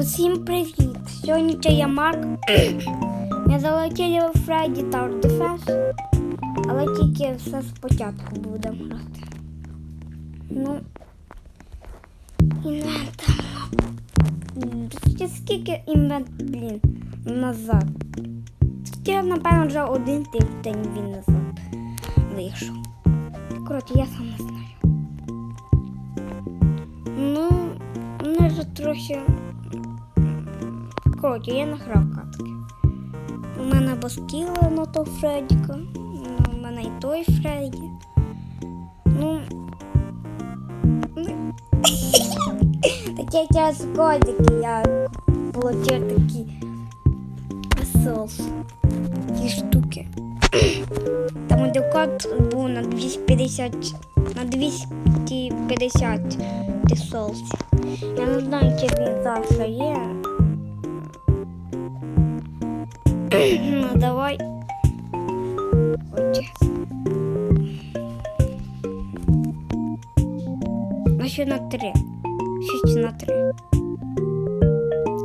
Усім привіт! Сьогодні я Марк. Ми залетіли у Фредді Tower Defense, але тільки все спочатку будемо грати. Ну, інвент. М, Ще скільки інвент, блін, назад. Це, напевно, вже один тиждень він назад вийшов. Коротше, я сам не знаю. Ну, мене вже трохи. Коротше, я награв катки. У мене баскіли на то Фредіка. У мене і той Фредді. Ну. Таке час годики я получив такі соус. Ті штуки. Там де код був на 250 на 250 соусів. Я не знаю, чи він завжди є. ну, давай. Отже. Ну, ще на три. Шість на три.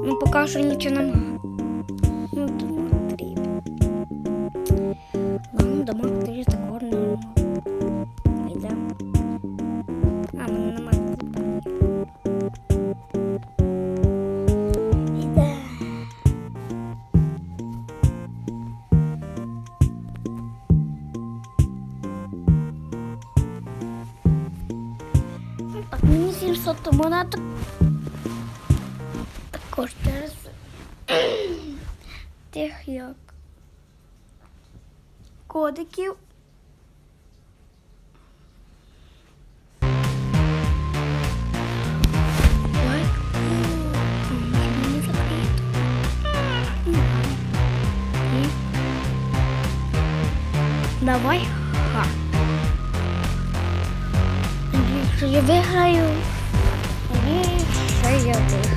Ну, поки що нічого немає. 800 монеток. Також через тих як кодиків. Давай ха. Якщо я виграю. Якщо я виграю.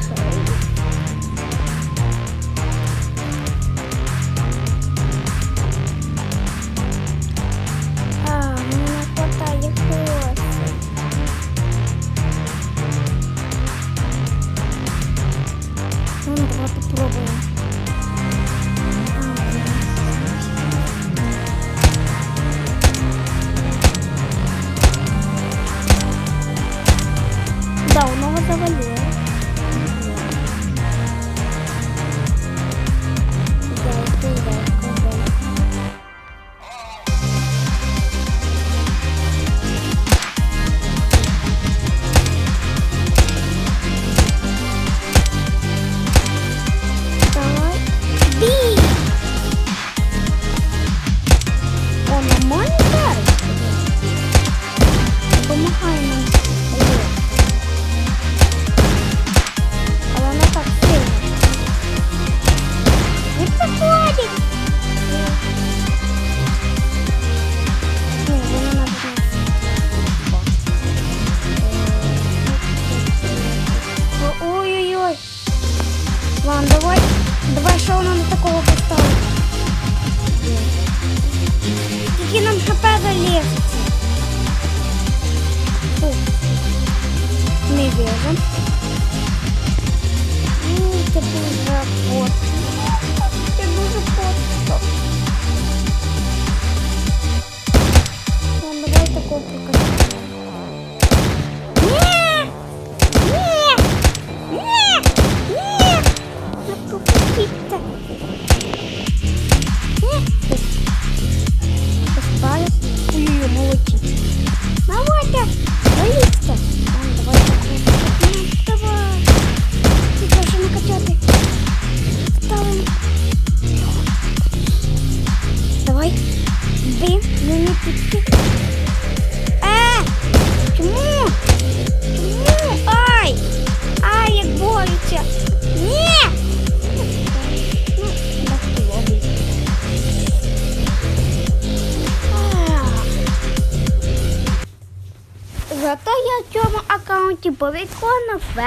gitti.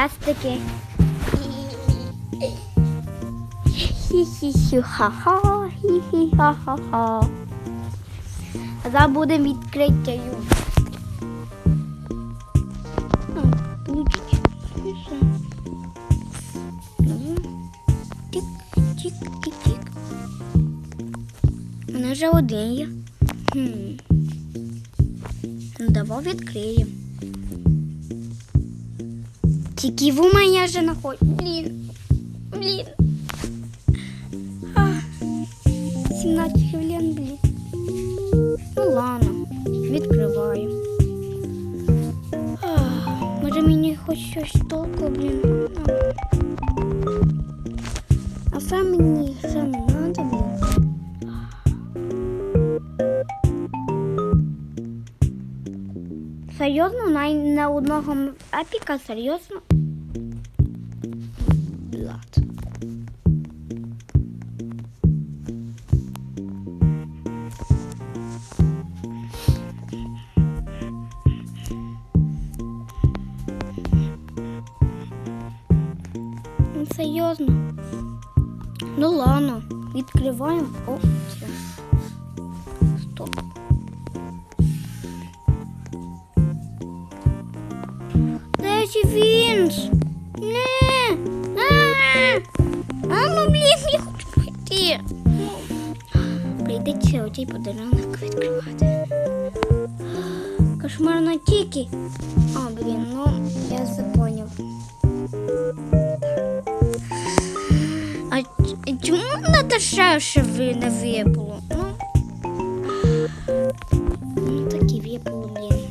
Повиконав. Хі-хі-хі-ха-ха, хі-хі-ха-ха-ха. Зараз будемо відкриття юності. М, Получить. І все. Ну, Тік, тік, тік, тік. У вже один є. Хм. Ну, давай відкриємо. Тільки в мене вже знаходить. Блін. Блін. А, 17 хвилин, блін. Ну ладно, відкриваю. А, може мені хоч щось толку, блін. А що мені ще не Серйозно, на, на одного епіка, серйозно? Прийдеться оцей подарунок відкривати. Кошмар на тільки. А, блін, ну я все поняв. А чому на дешевше ви не випало? Ну, ну такі випало, блін.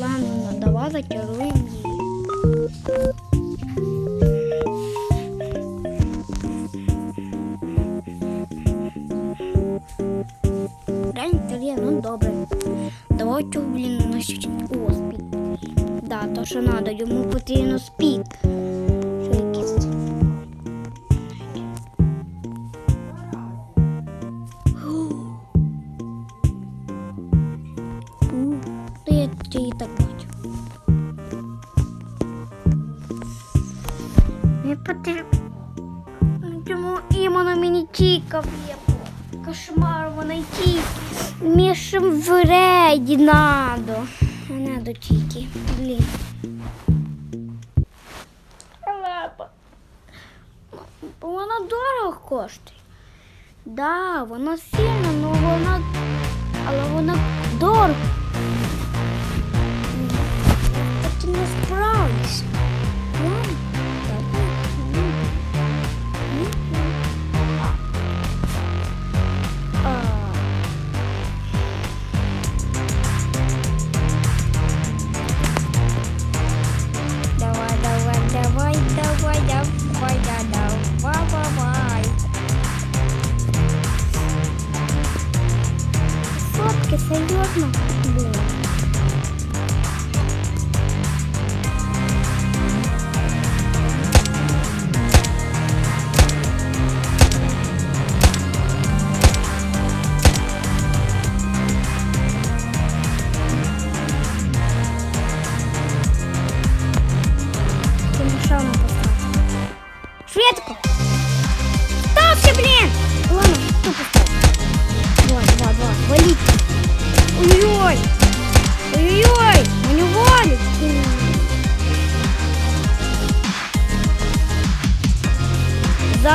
Ладно, давай зачаруємо її. Носить О, спід. Да, то, що треба, йому потрібно спід. Що якийсь. Та я її так бачу. Не потрібно. Чому іменно мені тіка в'єпала? Кошмар, вона тільки. Мішем в рейді надо. Не надо тільки. Блін. Лапа. Вона дорого коштує. Да, вона сильна, але вона. Але вона дорого.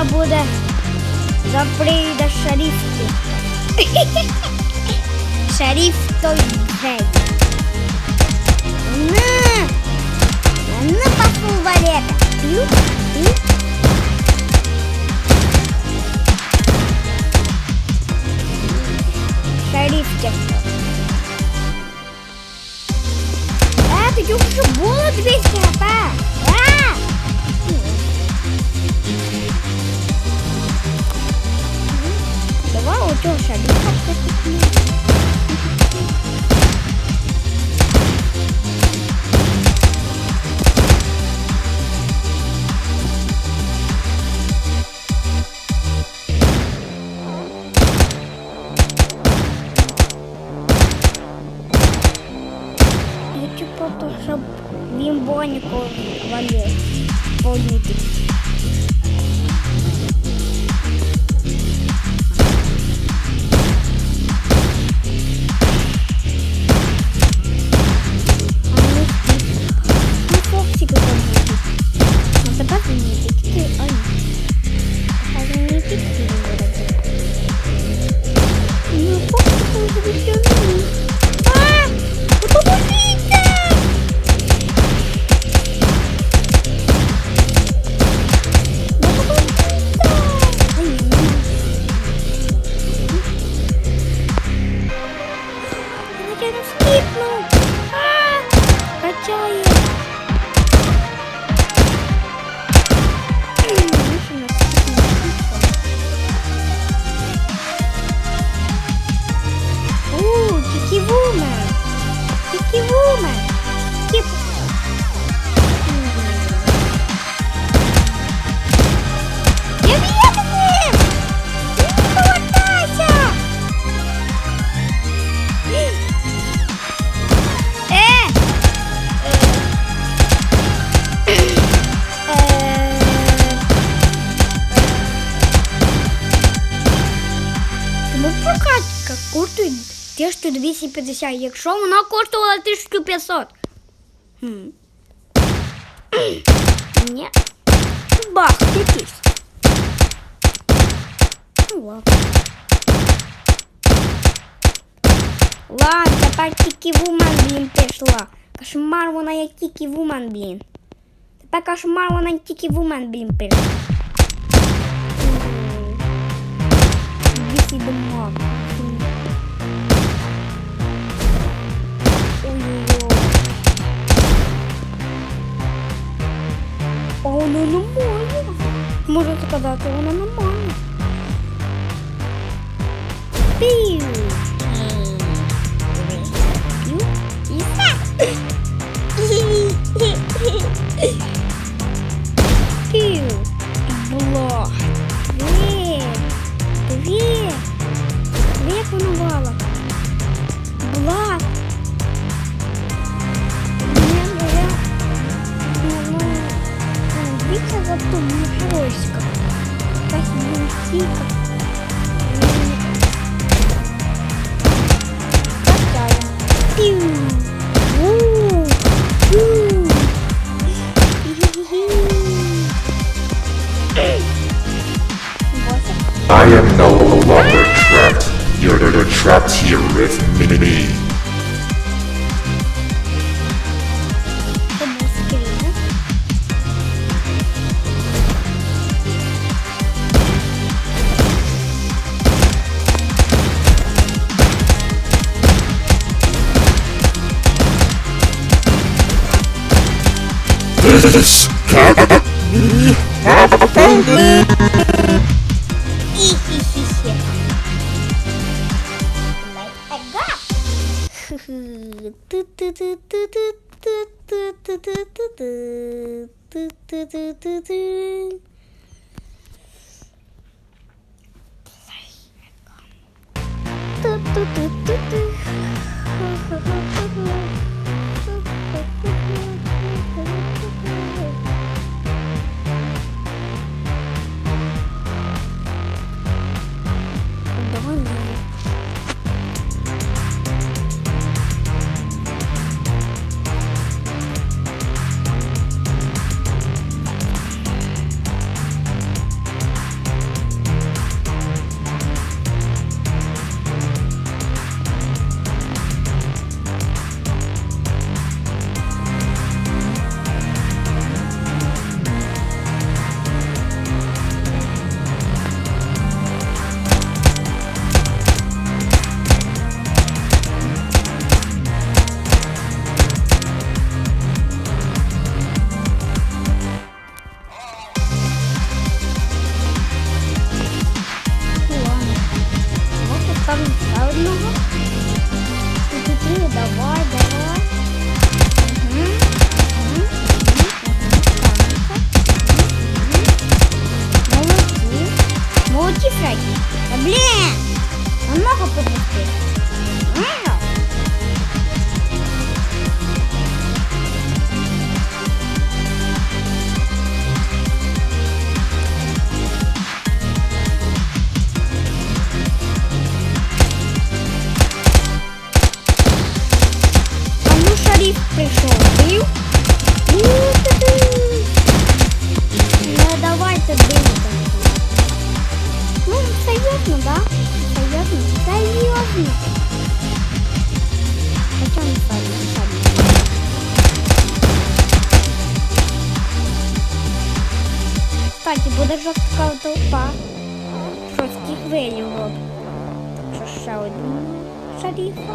Завтра буде завтра йде шаріф. Шаріф той гей. На! На пошел валета. Плюк, плюк. Шариф тесто. А, ты чё, вот весь хапа? А! А! Давай у тебя шарифа купить. 1250, якщо вона коштувала 1500. Хм. Ні. Бах, якийсь. Ну ладно. Ладно, тепер тільки вумен, блін, пішла. Кошмар вона як тільки вумен, блін. Тепер кошмар вона як тільки вумен, блін, пішла. Вісі дома. Pahulo ng buhay mo. Murot ka dati ko na naman. Pew! Hum. Isa! Isso. É. are trapped here with me. This can't be Play and come. стовпа шостіх вилював. Ще один шаріфа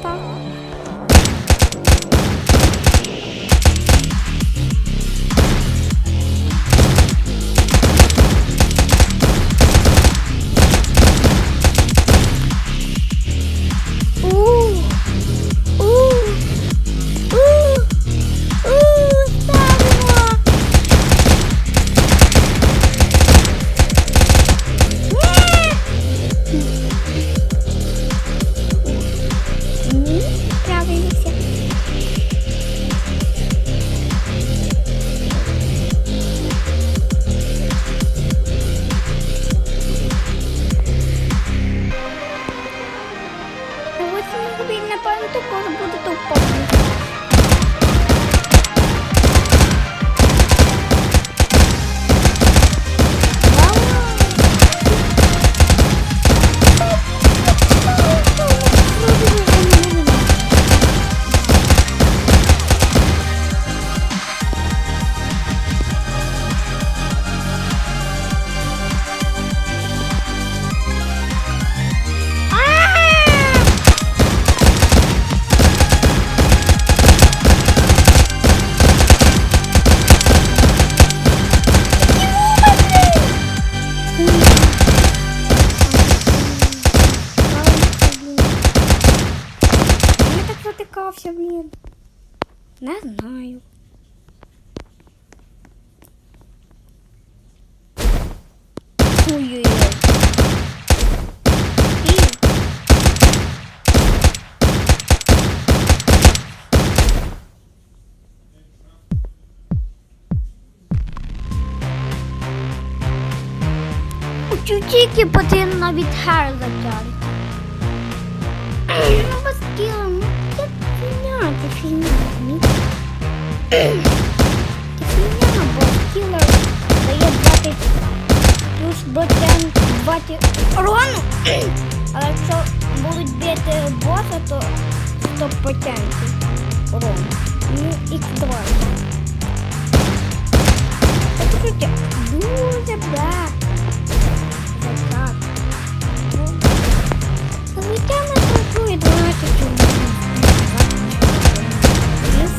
спав. Тільки потрібно від затягти. Ну, вас тіло, ну, це фігня, це фігня. ні? Це фігня, бо тіло дає 20 плюс ботян 20 урону. Але якщо будуть бити боса, то 100 потянків урону. Ну, і 2. Це, дуже багато. Працює 12 Плюс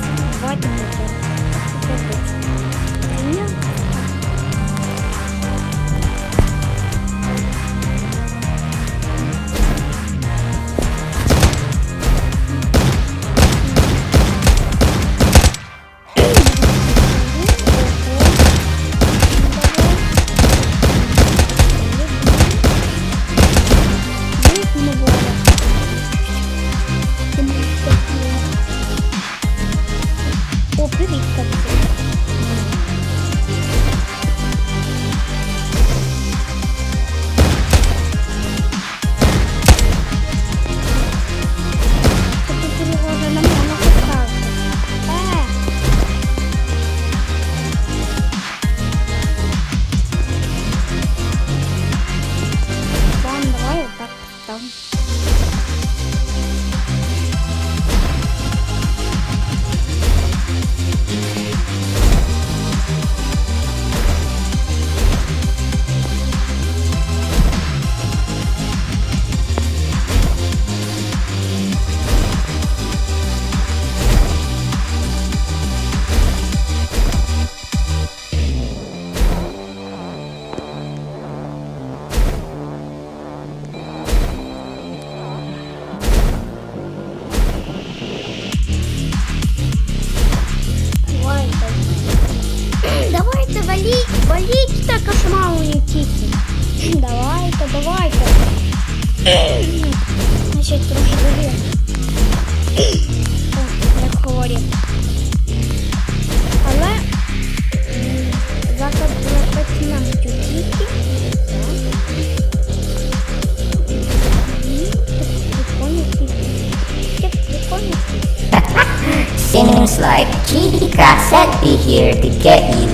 here to get you.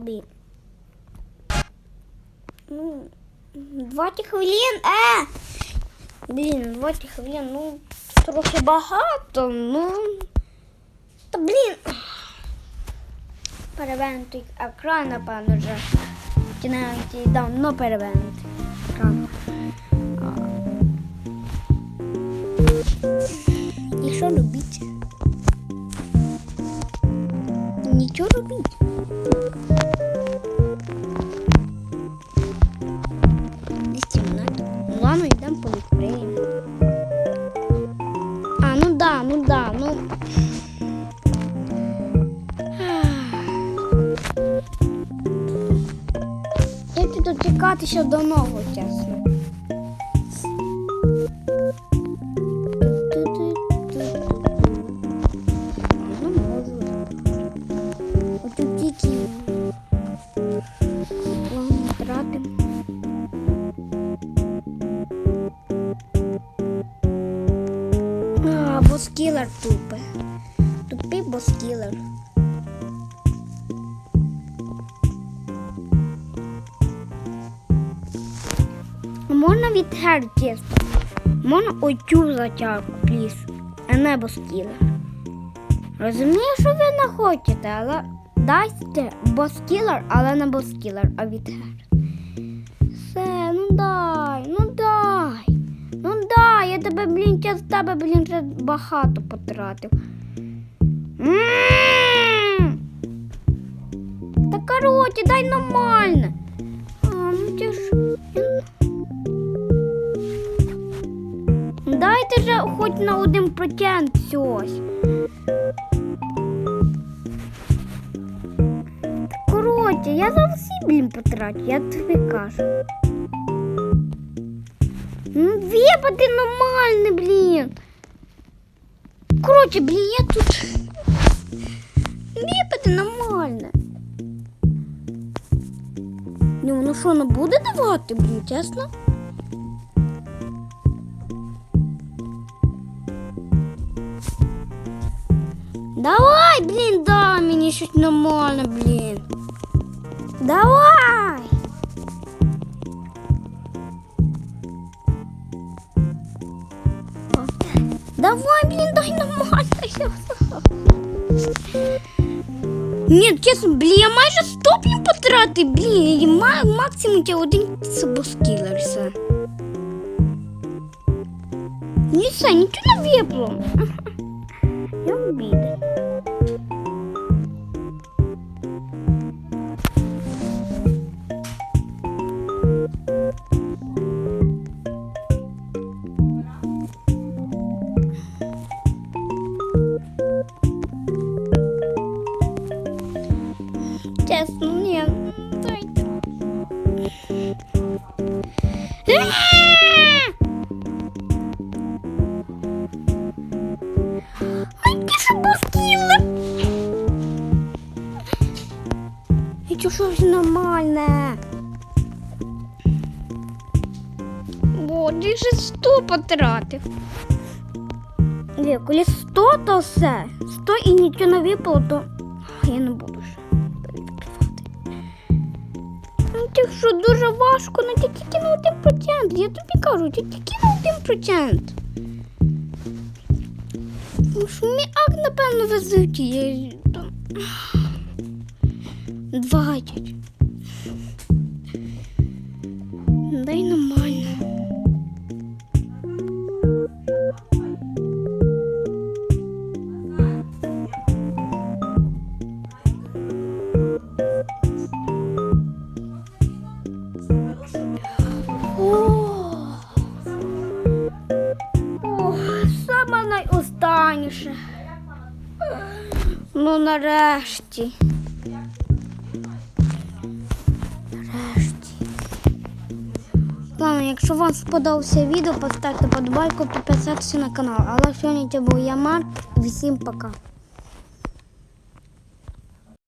Лобі. Ну, 20 хвилин, е! Блін, 20 хвилин, ну, трохи багато, ну. Та блін. Перевернути екран, напевно, вже. Чи навіть давно перевернути екран. А. І що робіть? Нічого робіть. Ну ладно, йдемо повідкриємо. А, ну да, ну да, ну. Як тут чекатися до нового часу? Відтерти тісто. Можна оцю затягку, пліс, а не боскілер. Розумію, що ви не хочете, але дайте боскілер, але не боскілер, а відгер. Все, ну дай, ну дай. Ну дай, я тебе, блін, я з тебе, блін, вже багато потратив. Та короче, дай нормально. А, ну ти. Дайте хоч на один процент щось. Коротше, я за всі, блін, потрачу, я тобі кажу. Ну, випади нормально, блін. Коротше, блін, я тут. Випади нормально. Ну, воно що, не буде давати, блін, чесно? Давай, блін, дай мені щось нормальне, блін. Давай. Давай, блін, дай нормально. Ні, чесно, блін, я майже 100 блін потратив, блін, і ма- максимум тя один собоскілер все. Ні, все, нічого не випло. Я Потратив. Ні, коли 100, то все. 100 і нічого не випало, то я не буду ще відкривати. Ну, що дуже важко, ну тільки на 1%. Я тобі кажу, тільки на 1%. Ну, що мій акт, напевно, везуть. Я... там, 20. Дай нормально. Нарешті. Нарешті. Ладно, якщо вам сподобався відео, поставте подбайку, підписатися на канал. Але сьогодні це був я Марк. Всім пока.